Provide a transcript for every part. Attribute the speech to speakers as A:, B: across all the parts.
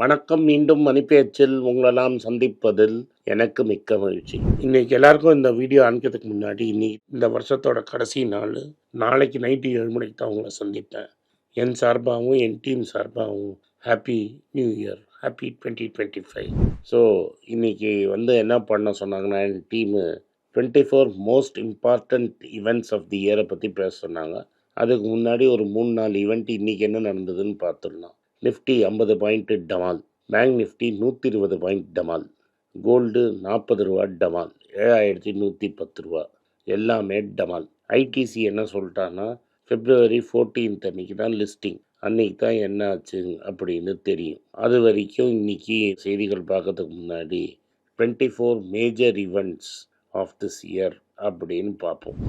A: வணக்கம். மீண்டும் மணிப்பேச்சில் உங்களெல்லாம் சந்திப்பதில் எனக்கு மிக்க மகிழ்ச்சி. இன்னைக்கு எல்லாருக்கும் இந்த வீடியோ அனுப்பிக்கிறதுக்கு முன்னாடி இன்னைக்கு இந்த வருஷத்தோட கடைசி நாள். நாளைக்கு நைட்டு ஏழு மணிக்கு தான் உங்களை சந்திப்பேன். என் சார்பாகவும் என் டீம் சார்பாகவும் happy new year happy twenty twenty five so இன்னைக்கு வந்து என்ன பண்ண சொன்னாங்கன்னா என் team twenty four most important events of the இயரை பற்றி பேச சொன்னாங்க. அதுக்கு முன்னாடி ஒரு மூணு நாலு ஈவெண்ட் இன்றைக்கி என்ன நடந்ததுன்னு பார்த்துடலாம். நிஃப்டி ஐம்பது பாயிண்ட்டு டமால். பேங்க் நிஃப்டி நூற்றி இருபது பாயிண்ட் டமால். கோல்டு நாற்பது ரூபா டமால். ஏழாயிரத்தி நூற்றி பத்து ரூபா. எல்லாமே டமால். ஐடிசி என்ன சொல்லிட்டான்னா ஃபிப்ரவரி ஃபோர்டீன்த் அன்னைக்கு தான் லிஸ்டிங் அன்னைக்கு தான் என்ன ஆச்சு அப்படின்னு தெரியும். அது வரைக்கும் இன்னைக்கு செய்திகள் பார்க்கறதுக்கு முன்னாடி twenty four major events of this year அப்படின்னு பார்ப்போம்.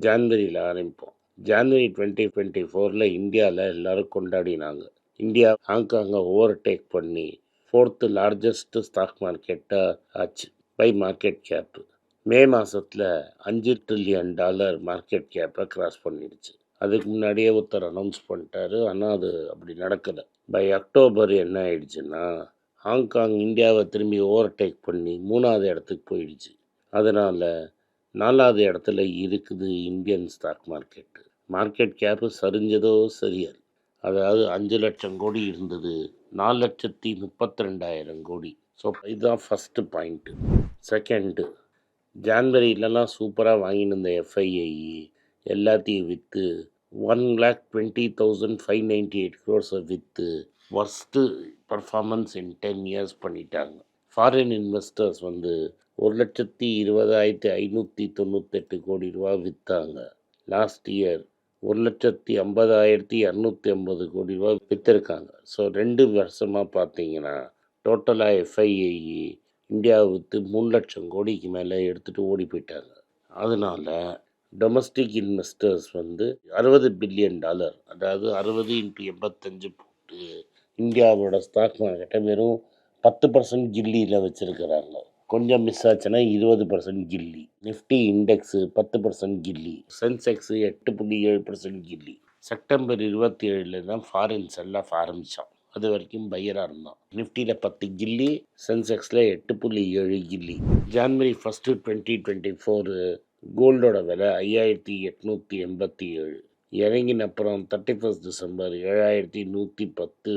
A: ஜான்வரியில் ஆரம்பிப்போம். ஜான்வரி டுவெண்ட்டி டுவெண்ட்டி ஃபோரில் இந்தியாவில் எல்லாரும் கொண்டாடினாங்க. இந்தியா ஹாங்காங்கை ஓவர்டேக் பண்ணி ஃபோர்த்து லார்ஜஸ்ட் ஸ்டாக் மார்க்கெட்டாக ஆச்சு. பை மார்க்கெட் கேப்பு மே மாதத்தில் அஞ்சு ட்ரில்லியன் டாலர் மார்க்கெட் கேப்பை கிராஸ் பண்ணிடுச்சு. அதுக்கு முன்னாடியே ஒருத்தர் அனௌன்ஸ் பண்ணிட்டாரு. ஆனால் அது அப்படி நடக்கலை. பை அக்டோபர் என்ன ஆயிடுச்சுன்னா ஹாங்காங் இந்தியாவை திரும்பி ஓவர்டேக் பண்ணி மூணாவது இடத்துக்கு போயிடுச்சு. அதனால் நாலாவது இடத்துல இருக்குது Indian stock market market cap சரிஞ்சதோ சரியாது அதாவது அஞ்சு லட்சம் கோடி இருந்தது. நாலு லட்சத்தி முப்பத்தி ரெண்டாயிரம் கோடி. ஸோ இதுதான் ஃபஸ்ட்டு பாயிண்ட்டு செகண்டு ஜான்வரியிலலாம் சூப்பராக வாங்கினு இருந்த எஃப்ஐஐ எல்லாத்தையும் விற்று one lakh twenty thousand five ninety eight க்ரோர்ஸை விற்று worst performance in ten years பண்ணிட்டாங்க. ஃபாரின் இன்வெஸ்டர்ஸ் வந்து ஒரு லட்சத்தி இருபதாயிரத்தி ஐநூற்றி தொண்ணூத்தெட்டு கோடி ரூபா விற்றாங்க லாஸ்ட் இயர் ஒரு லட்சத்தி ஐம்பதாயிரத்தி இரநூத்தி ஐம்பது கோடி ரூபா விற்றுருக்காங்க ஸோ ரெண்டு வருஷமாக பார்த்தீங்கன்னா டோட்டலாக எஃப்ஐஏஇ இந்தியாவை விற்று மூணு லட்சம் கோடிக்கு மேலே எடுத்துகிட்டு ஓடி போயிட்டாங்க. அதனால டொமஸ்டிக் இன்வெஸ்டர்ஸ் வந்து அறுபது பில்லியன் டாலர் அதாவது அறுபது இன்ட்டு எண்பத்தஞ்சு போட்டு இந்தியாவோட ஸ்டாக் மார்க்கெட்டை வெறும் பத்து பர்சன்ட் கில்லியில் வச்சுருக்கிறாங்க. கொஞ்சம் மிஸ் ஆச்சுன்னா இருபது பர்சன்ட் கில்லி. நிஃப்டி இண்டெக்ஸு பத்து பர்சன்ட் கில்லி. சென்செக்ஸு எட்டு புள்ளி ஏழு பர்சன்ட் கில்லி. செப்டம்பர் இருபத்தி ஏழில் தான் ஃபாரின்ஸ் எல்லாம் ஆரம்பித்தான் அது வரைக்கும் பையராக இருந்தான். நிஃப்டியில் பத்து கில்லி சென்செக்ஸில் எட்டு புள்ளி ஏழு கில்லி. January first twenty twenty four கோல்டோட விலை ஐயாயிரத்தி எட்நூற்றி எண்பத்தி ஏழு. இறங்கின அப்புறம் தேர்ட்டி ஃபஸ்ட் டிசம்பர் ஏழாயிரத்தி நூற்றி பத்து.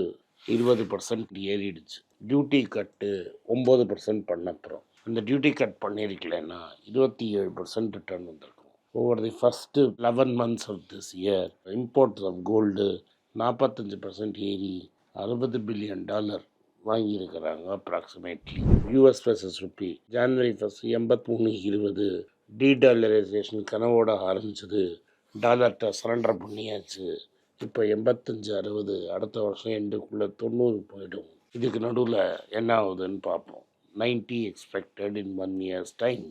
A: இருபது பர்சன்ட் ஏறிடுச்சு. டியூட்டி கட்டு ஒம்பது பர்சன்ட் பண்ணப்புறம். அந்த டியூட்டி கட் பண்ணியிருக்கலன்னா இருபத்தி ஏழு பர்சன்ட் ரிட்டர்ன் வந்திருக்கும். Over the first eleven months of this year imports of gold நாற்பத்தஞ்சு பர்சன்ட் ஏறி அறுபது பில்லியன் டாலர் வாங்கியிருக்கிறாங்க approximately US versus rupee January first எண்பத்தி மூணு இருபது டீடாலரைசேஷன் கனவோட ஆரம்பிச்சது. டாலர்கிட்ட சரண்டர் பண்ணியாச்சு. இப்போ எண்பத்தஞ்சு அறுபது அடுத்த வருஷம் எண்டுக்குள்ளே தொண்ணூறு போயிடும். இதுக்கு நடுவில் என்ன ஆகுதுன்னு பார்ப்போம். 90 expected in one year's time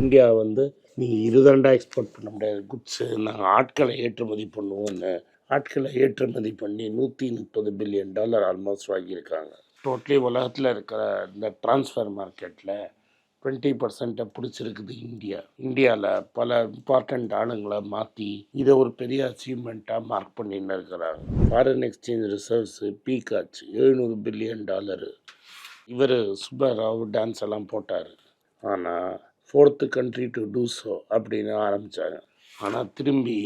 A: India வந்து நீ இதுதாண்டா எக்ஸ்போர்ட் பண்ண முடியாது. குட்ஸு நாங்கள் ஆட்களை ஏற்றுமதி பண்ணுவோன்னு ஆட்களை ஏற்றுமதி பண்ணி நூற்றி முப்பது பில்லியன் டாலர் ஆல்மோஸ்ட் வாங்கியிருக்காங்க. டோட்டலி உலகத்தில் இருக்கிற இந்த டிரான்ஸ்ஃபர் மார்க்கெட்டில் டுவெண்ட்டி பர்சன்ட்டை பிடிச்சிருக்குது இந்தியா. இந்தியாவில் பல இம்பார்ட்டண்ட் ஆளுங்களை மாற்றி இதை ஒரு பெரிய அச்சீவ்மெண்ட்டாக மார்க் பண்ணின்னு இருக்கிறாங்க. ஃபாரின் எக்ஸ்சேஞ்ச் ரிசர்வ்ஸு பீக் ஆச்சு எழுநூறு பில்லியன் டாலரு இவர் சுப்பராவ் டான்ஸ் எல்லாம் போட்டார். ஆனால் fourth country to do so அப்படின்னு ஆரம்பித்தாங்க ஆனால் திரும்பி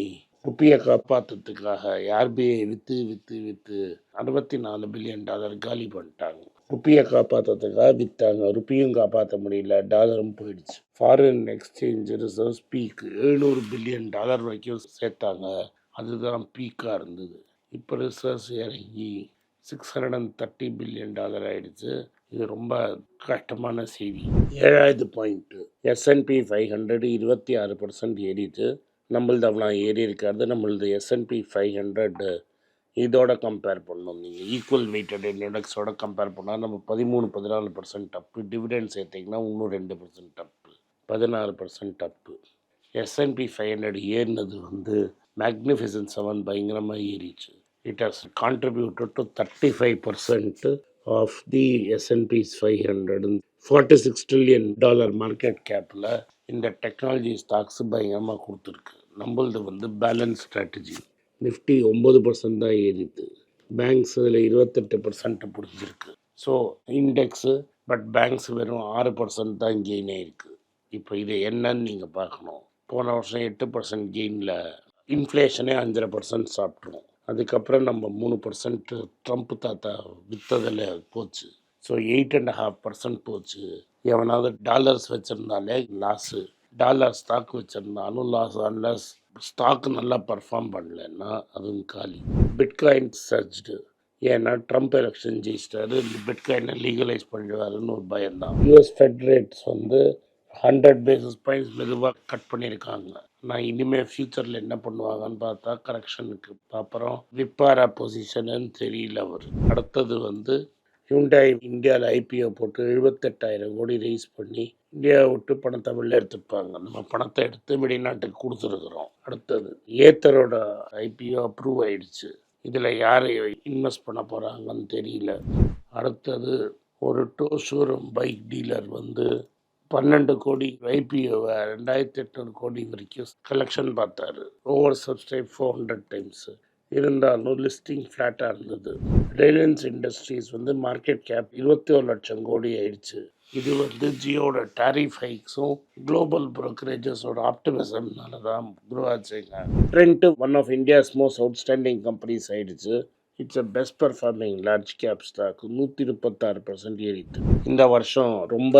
A: குப்பியை காப்பாற்றுறதுக்காக ஆர்பிஐ விற்று விற்று விற்று அறுபத்தி நாலு பில்லியன் டாலர் காலி பண்ணிட்டாங்க. ருப்பியை காப்பாற்றுறதுக்காக விற்றாங்க ருப்பியும் காப்பாற்ற முடியல. டாலரும் போயிடுச்சு. ஃபாரின் எக்ஸ்சேஞ்ச் ரிசர்வ்ஸ் பீக் எழுநூறு பில்லியன் டாலர் வரைக்கும் சேர்த்தாங்க. அதுதான் பீக்காக இருந்தது. இப்போ ரிசர்வ்ஸ் இறங்கி six hundred and thirty billion dollar ஆகிடுச்சு இது ரொம்ப கஷ்டமான செய்தி. ஏழாவது பாயிண்ட்டு எஸ்என்பி ஃபைவ் ஹண்ட்ரடு இருபத்தி ஆறு பர்சன்ட் ஏறிட்டு நம்மளது அவ்வளோ ஏறி இருக்காது நம்மளது S and P five hundred இதோட கம்பேர் பண்ணோம் நீங்கள் ஈக்குவல் வெயிட்டட் இண்டெக்ஸோட கம்பேர் பண்ணால் நம்ம பதிமூணு பதினாலு பர்சன்ட் டப்பு டிவிடெண்ட் சேர்த்திங்கன்னா இன்னும் ரெண்டு பர்சன்ட் அப்பு பதினாறு பர்சன்ட் டப்பு எஸ்என்பி ஃபைவ் ஹண்ட்ரட் ஏறினது வந்து மேக்னிஃபிசன் செவன் பயங்கரமாக ஏறிச்சு. It has contributed to thirty five percent of the S and P's five hundred forty six trillion dollar market கேப்பில் இந்த டெக்னாலஜி ஸ்டாக்ஸ் பயங்கரமாக கொடுத்துருக்கு. நம்மளது வந்து பேலன்ஸ் ஸ்ட்ராட்டஜி நிஃப்டி ஒம்பது பர்சன்ட் தான் ஏறிது பேங்க்ஸ் இதில் இருபத்தெட்டு பர்சன்ட் பிடிச்சிருக்கு. ஸோ இண்டெக்ஸு பட் பேங்க்ஸ் வெறும் ஆறு பர்சன்ட் தான் கெயின் ஆகிருக்கு இப்போ இது என்னன்னு நீங்கள் பார்க்கணும். போன வருஷம் எட்டு பர்சன்ட் கெயினில் இன்ஃப்ளேஷனே அஞ்சரை பர்சன்ட் சாப்பிட்ருவோம் அதுக்கப்புறம் நம்ம மூணு பர்சன்ட்டு ட்ரம்ப் தாத்தா விற்றதில் போச்சு. So eight and half percent போச்சு. எவனாவது டாலர்ஸ் வச்சுருந்தாலே லாஸு டாலர் ஸ்டாக் வச்சுருந்தாலும் லாஸ் அன்லஸ் ஸ்டாக் நல்லா பர்ஃபார்ம் பண்ணலன்னா அதுவும் காலி. பிட்காயின் சர்ஜ்டு ஏன்னா ட்ரம்ப் எலெக்ஷன் ஜெயிச்சிட்டாரு. இந்த பிட்காயினை லீகலைஸ் பண்ணிடுவாருன்னு ஒரு பயம்தான். யூஎஸ் ஃபெட் ரேட்ஸ் வந்து ஹண்ட்ரட் பேசிஸ் பாயிண்ட்ஸ் மெதுவாக கட் பண்ணியிருக்காங்க. நான் இனிமேல் ஃப்யூச்சரில் என்ன பண்ணுவாங்கன்னு பார்த்தா கரெக்ஷனுக்கு அப்புறம் விப்பாரா பொசிஷனுன்னு தெரியல அவர். அடுத்தது வந்து ஹியூண்டாய் இந்தியாவில் ஐபிஓ போட்டு எழுபத்தெட்டாயிரம் கோடி ரைஸ் பண்ணி இந்தியாவை விட்டு பணத்தை வெளில எடுத்துப்பாங்க. நம்ம பணத்தை எடுத்து வெளிநாட்டுக்கு கொடுத்துருக்குறோம். அடுத்தது ஏத்தரோட ஐபிஓ அப்ரூவ் ஆயிடுச்சு. இதில் யார் இன்வெஸ்ட் பண்ண போகிறாங்கன்னு தெரியல. அடுத்தது ஒரு டூ ஷோரூம் பைக் டீலர் வந்து பன்னெண்டு கோடி ஐபிஓவை ரெண்டாயிரத்தி எட்நூறு கோடி வரைக்கும் கலெக்ஷன் பார்த்தாரு. Over subscribe four hundred times இருந்தாலும் லிஸ்டிங் ஃப்ளாட்டாக இருந்தது. ரிலையன்ஸ் இண்டஸ்ட்ரீஸ் வந்து மார்க்கெட் கேப் இருபத்தி ஒரு லட்சம் கோடி ஆயிடுச்சு. இது வந்து ஜியோட டாரிஃப் ஹைக்ஸும் குளோபல் ப்ரோக்கரேஜஸோட ஆப்டிமிசம்னால தான் குரோ ஆச்சுங்க trend one of India's most outstanding companies ஆயிடுச்சு. It's a best performing large cap stock நூற்றி முப்பத்தாறு பர்சன்ட் ஏறிட்டு. இந்த வருஷம் ரொம்ப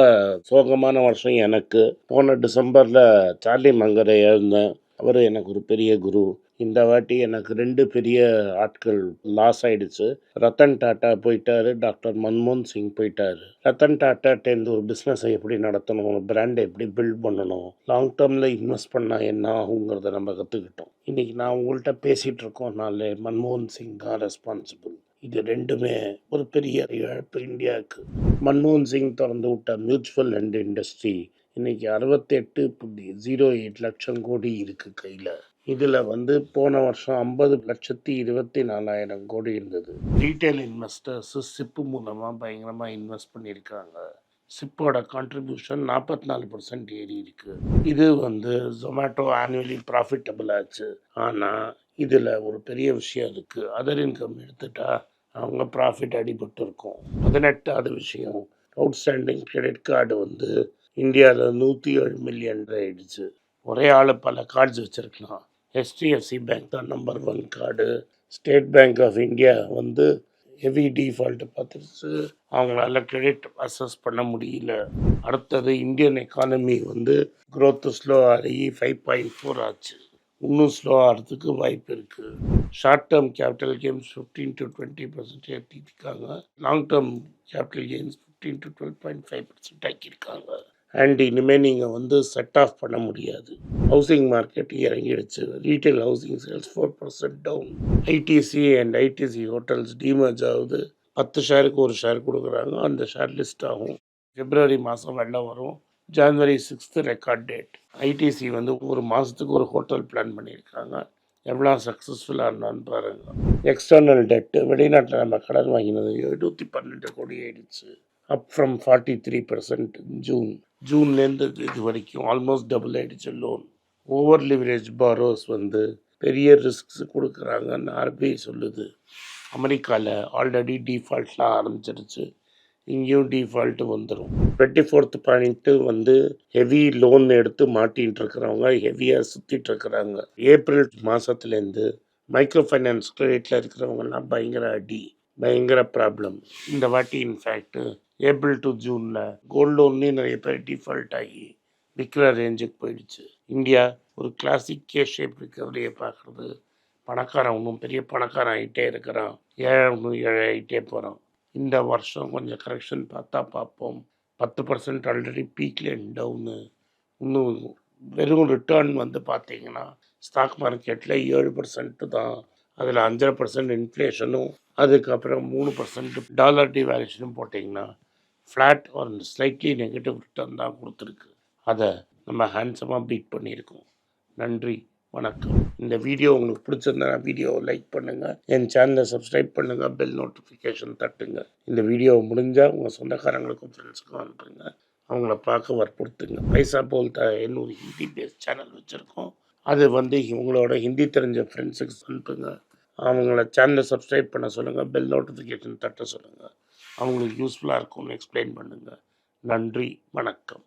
A: சோகமான வருஷம் எனக்கு. போன டிசம்பரில் சார்லி மங்கரை எழுந்தேன் அவர் எனக்கு ஒரு பெரிய குரு. இந்த வாட்டி எனக்கு ரெண்டு பெரிய ஆட்கள் லாஸ் ஆயிடுச்சு. ரத்தன் டாட்டா போயிட்டாரு டாக்டர் மன்மோகன் சிங் போயிட்டாரு. ரத்தன் டாட்டா டாட்டாட்டேருந்து ஒரு பிஸ்னஸை எப்படி நடத்தணும் பிராண்டை எப்படி பில்ட் பண்ணணும் லாங் டேர்மில் இன்வெஸ்ட் பண்ணால் என்ன ஆகுங்கிறத நம்ம கற்றுக்கிட்டோம் இன்றைக்கி நான் உங்கள்கிட்ட பேசிகிட்டு இருக்கோம்னாலே மன்மோகன் சிங் தான் ரெஸ்பான்சிபிள் இது ரெண்டுமே ஒரு பெரிய இழப்பு இந்தியாவுக்கு. மன்மோகன் சிங் திறந்து விட்ட மியூச்சுவல் அண்ட் இண்டஸ்ட்ரி இன்னைக்கு அறுபத்தெட்டு புள்ளி ஜீரோ எயிட் லட்சம் கோடி இருக்குது கையில். இதில் வந்து போன வருஷம் ஐம்பது லட்சத்தி இருபத்தி நாலாயிரம் கோடி இருந்தது. ரீட்டைல் இன்வெஸ்டர்ஸு சிப்பு மூலமாக பயங்கரமாக இன்வெஸ்ட் பண்ணியிருக்காங்க. சிப்போட கான்ட்ரிபியூஷன் நாற்பத்தி நாலு பர்சன்ட் ஏறி இருக்கு. இது வந்து ஜொமேட்டோ ஆனுவலி ப்ராஃபிட்டபிள் ஆச்சு. ஆனால் இதில் ஒரு பெரிய விஷயம் இருக்குது அதர் இன்கம் எடுத்துட்டா அவங்க ப்ராஃபிட் அடிபட்டு இருக்கும். பதினெட்டாவது விஷயம் அவுட்ஸ்டாண்டிங் கிரெடிட் கார்டு வந்து இந்தியாவில் நூற்றி ஏழு மில்லியன் ஆயிடுச்சு. ஒரே ஆள் பல கார்ட்ஸ் வச்சுருக்கலாம். ஹெச்டிஎஃப்சி பேங்க் தான் number one card state bank of India வந்து ஹெவி டிஃபால்ட்டு பார்த்துருச்சு. அவங்களால கிரெடிட் அசஸ் பண்ண முடியல. அடுத்தது இந்தியன் எக்கானமி வந்து க்ரோத்து ஸ்லோ ஆகி ஃபைவ் பாயிண்ட் ஃபோர் ஆச்சு. இன்னும் ஸ்லோ ஆகிறதுக்கு வாய்ப்பு இருக்குது short term capital gains fifteen to twenty percent ஏற்றிருக்காங்க long term capital gains fifteen to twelve point five percent ஆக்கியிருக்காங்க. And இனிமேல் நீங்கள் வந்து செட் ஆஃப் பண்ண முடியாது. Housing market இறங்கிடுச்சு. Retail housing sales four percent down ITC and ITC hotels demerge ஆகுது. பத்து ஷேருக்கு ஒரு share கொடுக்குறாங்க. அந்த ஷேர் லிஸ்ட் ஆகும். பிப்ரவரி மாதம் வெள்ளம் வரும். January sixth record date ITC வந்து ஒரு மாதத்துக்கு ஒரு ஹோட்டல் பிளான் பண்ணியிருக்காங்க. எவ்வளோ சக்ஸஸ்ஃபுல்லாக இருந்தான்னு பாருங்கள் எக்ஸ்டர்னல் டெட்டு வெளிநாட்டில் நம்ம கடன் வாங்கினது எழுநூற்றி பன்னெண்டு கோடி ஆயிடுச்சு. Up from forty three percent June ஜூன்லேருந்து இது வரைக்கும் ஆல்மோஸ்ட் டபுள் ஆகிடுச்சு லோன் ஓவர் லிவரேஜ் பாரோஸ் வந்து பெரிய ரிஸ்க்ஸ் கொடுக்குறாங்கன்னு ஆர்பிஐ சொல்லுது. அமெரிக்காவில் ஆல்ரெடி டிஃபால்ட்லாம் ஆரம்பிச்சிருச்சு. இங்கேயும் டிஃபால்ட்டு வந்துடும் டுவெண்ட்டி ஃபோர்த் பாயிண்ட்டு வந்து ஹெவி லோன் எடுத்து மாட்டின்ட்டு இருக்கிறவங்க ஹெவியாக சுற்றிட்டு இருக்கிறாங்க. ஏப்ரல் மாதத்துலேருந்து மைக்ரோ ஃபைனான்ஸ் கிரெடிட்டில் இருக்கிறவங்கலாம் பயங்கர அடி பயங்கர ப்ராப்ளம் இந்த வாட்டி இன்ஃபேக்ட்டு ஏப்ரல் டு ஜூனில் கோல்டு லோன்லேயும் நிறைய பேர் டிஃபால்ட் ஆகி விற்கிற ரேஞ்சுக்கு போயிடுச்சு. இந்தியா ஒரு கிளாசிக் கே ஷேப் ரிக்கவரியை பார்க்குறது. பணக்காரன் ஒன்றும் பெரிய பணக்காரன் ஆகிட்டே இருக்கிறான். ஏழை இன்னும் ஏழை ஆகிட்டே போகிறான் இந்த வருஷம் கொஞ்சம் கரெக்ஷன் பார்த்தா பார்ப்போம். பத்து பர்சன்ட் ஆல்ரெடி பீக்கில் டவுனு இன்னும் வெறும் ரிட்டர்ன் வந்து பார்த்தீங்கன்னா ஸ்டாக் மார்க்கெட்டில் ஏழு பர்சன்ட்டு தான். அதில் அஞ்சரை பர்சன்ட் இன்ஃப்ளேஷனும் அதுக்கப்புறம் மூணு பர்சன்ட் டாலர் டிவேல்யூஷனும் போட்டிங்கன்னா ஃப்ளாட் ஒரு ஸ்லைட்லி நெகட்டிவ் ரிட்டர்ன் தான் கொடுத்துருக்கு. அதை நம்ம ஹேண்ட்ஸமாக பீட் பண்ணியிருக்கோம். நன்றி வணக்கம். இந்த வீடியோ உங்களுக்கு பிடிச்சிருந்தா வீடியோவை லைக் பண்ணுங்கள் என் சேனலை சப்ஸ்கிரைப் பண்ணுங்கள் பெல் நோட்டிஃபிகேஷன் தட்டுங்க. இந்த வீடியோ முடிஞ்சால் உங்கள் சொந்தக்காரங்களுக்கும் ஃப்ரெண்ட்ஸுக்கும் அனுப்புங்க. அவங்கள பார்க்க வற்புறுத்துங்க. பைசா போல் த என்னொரு ஹிந்தி பேஸ் சேனல் வச்சுருக்கோம். அது வந்து உங்களோட ஹிந்தி தெரிஞ்ச ஃப்ரெண்ட்ஸுக்கு அனுப்புங்க. அவங்கள சேனலை சப்ஸ்கிரைப் பண்ண சொல்லுங்கள் பெல் நோட்டிஃபிகேஷன் தட்ட சொல்லுங்கள் அவங்களுக்கு யூஸ்ஃபுல்லாக இருக்கும்னு எக்ஸ்பிளைன் பண்ணுங்கள் நன்றி வணக்கம்.